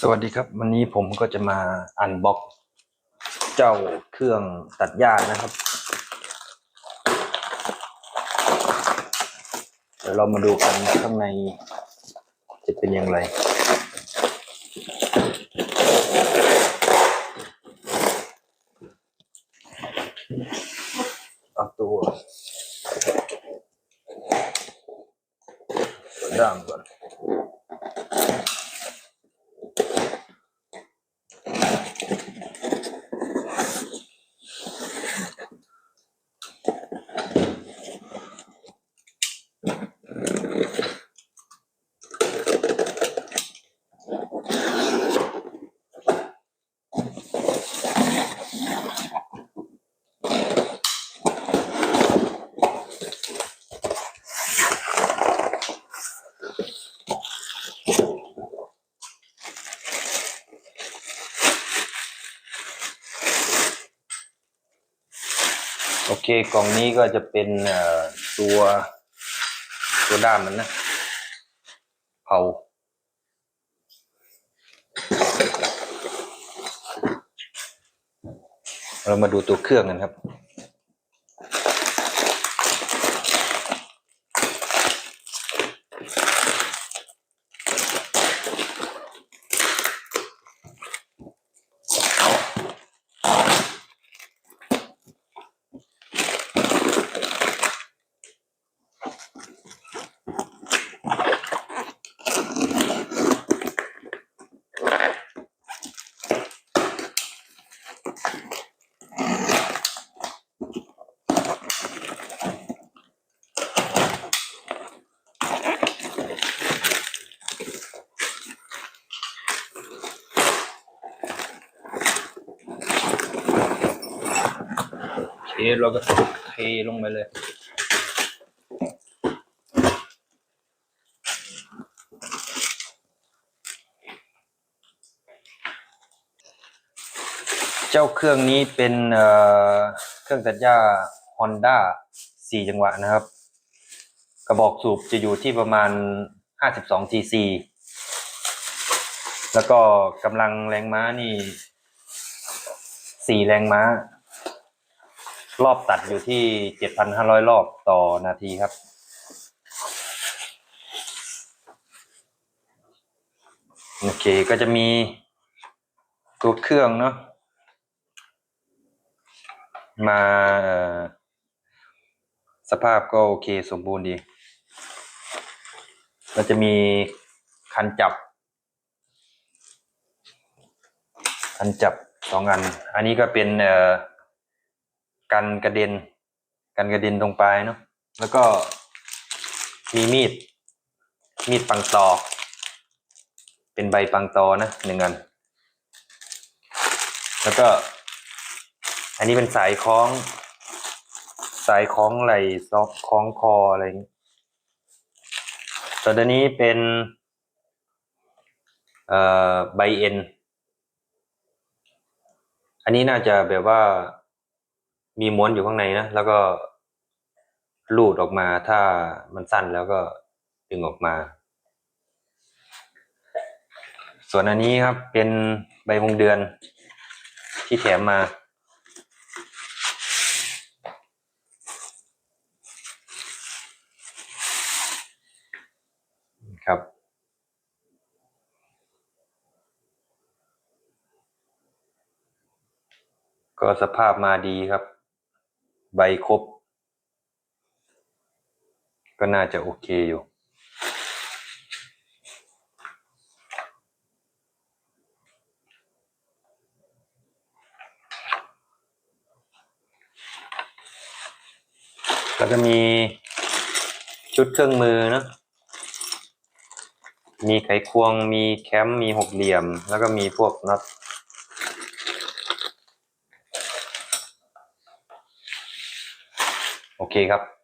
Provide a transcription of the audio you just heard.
สวัสดีครับ วันนี้ผมก็จะมาอันบ็อกเจ้าเครื่องตัดหญ้านะครับ เดี๋ยวเรามาดูกันข้างในจะเป็นอย่างไรเอาตัวตัวด้ามก่อน โอเคกล่องนี้ก็จะเป็นตัวตัวด้ามมันนะเผาเรามาดูตัวเครื่องกันครับ เทเราก็เทลงไปเลย เจ้าเครื่องนี้เป็นเครื่องตัดหญ้า Honda สี่จังหวะนะครับ กระบอกสูบจะอยู่ที่ประมาณ 52 cc แล้วก็กำลังแรงม้านี่ 4 แรงม้า รอบตัดอยู่ที่ 7,500 รอบต่อนาทีครับโอเคก็จะมีตัวเครื่องเนาะ มาสภาพก็โอเคสมบูรณ์ดีก็จะมีคันจับ คันจับสองอัน อันนี้ก็เป็นเอ่อกันกระเด็น กันกระเด็นตรงปลายเนาะ แล้วก็มีมีด มีดปังตอ เป็นใบปังตอนะหนึ่งอัน แล้วก็ อันนี้เป็นสายคล้อง สายคล้องไหล่ซอกคล้องคออะไรอย่างนี้ส่วนตัวนี้เป็นเอ่อใบเอ็น อันนี้น่าจะแบบว่ามีม้วนอยู่ข้างในนะ แล้วก็ลูดออกมาถ้ามันสั้นแล้วก็ดึงออกมา ส่วนอันนี้ครับเป็นใบวงเดือนที่แถมมา ครับก็สภาพมาดีครับ ใบครบ ก็น่าจะโอเคอยู่ แล้วก็มีชุดเครื่องมือเนะ มีไขควง มีแคมป์มีหกเหลี่ยม แล้วก็มีพวกน็อตโอเคครับ